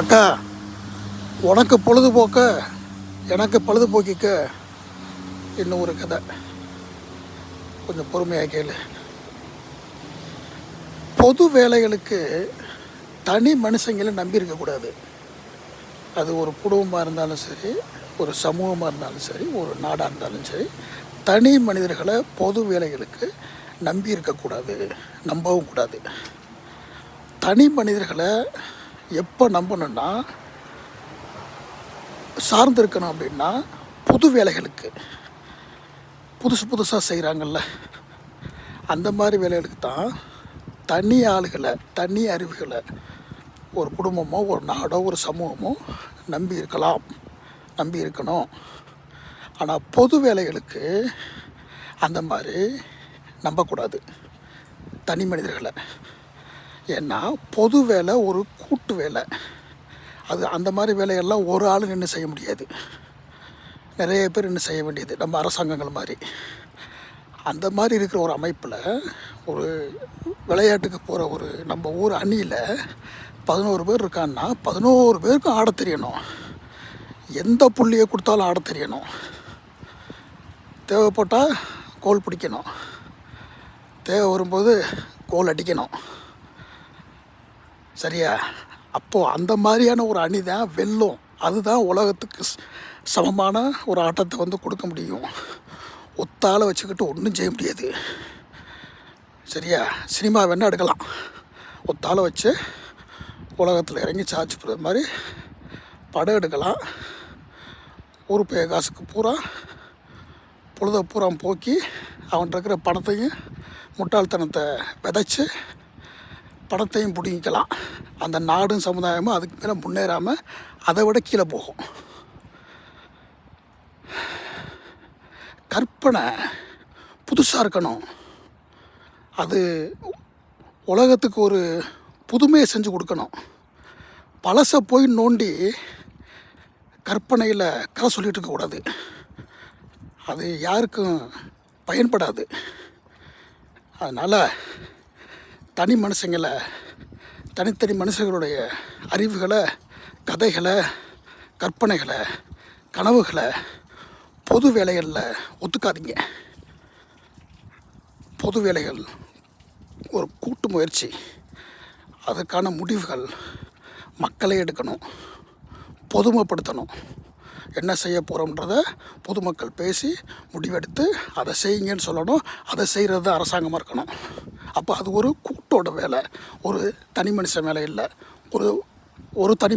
அக்கா உனக்கு பொழுதுபோக்க எனக்கு பொழுதுபோக்கிக்க இன்னும் ஒரு கதை. கொஞ்சம் பொறுமையாக கேளு. பொது வேலைகளுக்கு தனி மனுஷங்களை நம்பியிருக்கக்கூடாது அது ஒரு குடும்பமாக இருந்தாலும் சரி ஒரு சமூகமாக இருந்தாலும் சரி ஒரு நாடாக இருந்தாலும் சரி தனி மனிதர்களை பொது வேலைகளுக்கு நம்பி இருக்கக்கூடாது நம்பவும் கூடாது. தனி மனிதர்களை எப்போ நம்பணும்னா சார்ந்து இருக்கணும் அப்படின்னா புது வேலைகளுக்கு. புதுசு புதுசாக செய்கிறாங்கல்ல அந்த மாதிரி வேலைகளுக்கு தான் தனி ஆளுகளை தனி அறிவுகளை ஒரு குடும்பமோ ஒரு நாடோ ஒரு சமூகமோ நம்பி இருக்கலாம். நம்பி இருக்கணும். ஆனால் பொது வேலைகளுக்கு அந்த மாதிரி நம்பக்கூடாது. தனி மனிதர்களை. ஏன்னா பொது வேலை ஒரு கூட்டு வேலை. அது அந்த மாதிரி வேலையெல்லாம் ஒரு ஆள் நின்று செய்ய முடியாது. நிறைய பேர் நின்று செய்ய வேண்டியது நம்ம அரசாங்கங்கள் மாதிரி. அந்த மாதிரி இருக்கிற ஒரு அமைப்பில் ஒரு விளையாட்டுக்கு போகிற ஒரு நம்ம ஊர் அணியில் பதினோரு பேர் இருக்கான்னா பதினோரு பேருக்கும் ஆட தெரியணும். எந்த புள்ளியை கொடுத்தாலும் ஆட தெரியணும். தேவைப்பட்டால் கோல் பிடிக்கணும். தேவை வரும்போது கோல் அடிக்கணும். சரியா? அப்போது அந்த மாதிரியான ஒரு அணி தான் வெல்லும். அதுதான் உலகத்துக்கு சமமான ஒரு ஆட்டத்தை வந்து கொடுக்க முடியும். ஒத்தால் வச்சுக்கிட்டு ஒன்றும் செய்ய முடியாது. சரியா? சினிமா வேணால் எடுக்கலாம். ஒத்தால் வச்சு உலகத்தில் இறங்கி சார்ஜ் பண்ணுற மாதிரி படம் எடுக்கலாம். ஊர் பே காசுக்கு பூரா பொழுத பூரா போக்கி அவன்கிட்ட இருக்கிற பணத்தையும் முட்டாள்தனத்தை விதைச்சி பணத்தையும் பிடிங்கிக்கலாம். அந்த நாடும் சமுதாயமும் அதுக்கு மேலே முன்னேறாமல் அதை விட கீழே போகும். கற்பனை புதுசாக இருக்கணும். அது உலகத்துக்கு ஒரு புதுமையை செஞ்சு கொடுக்கணும். பழசை போய் நோண்டி கற்பனையில் கதை சொல்லிகிட்டு இருக்கக்கூடாது அது யாருக்கும் பயன்படாது. அதனால் தனி மனுஷங்களை தனித்தனி மனுஷங்களுடைய அறிவுகளை கதைகளை கற்பனைகளை கனவுகளை பொது வேலைகளில் ஒத்துக்காதீங்க. பொது வேலைகள் ஒரு கூட்டு முயற்சி. அதற்கான முடிவுகள் மக்களே எடுக்கணும். பொதுமைப்படுத்தணும். என்ன செய்ய போகிறோம்ன்றத பொதுமக்கள் பேசி முடிவெடுத்து அதை செய்யுங்கன்னு சொல்லணும். அதை செய்கிறது தான் அரசாங்கமாக இருக்கணும். அப்போ அது ஒரு கூட்டோட வேலை. ஒரு தனி மனுஷன் வேலை இல்லை. ஒரு ஒரு தனி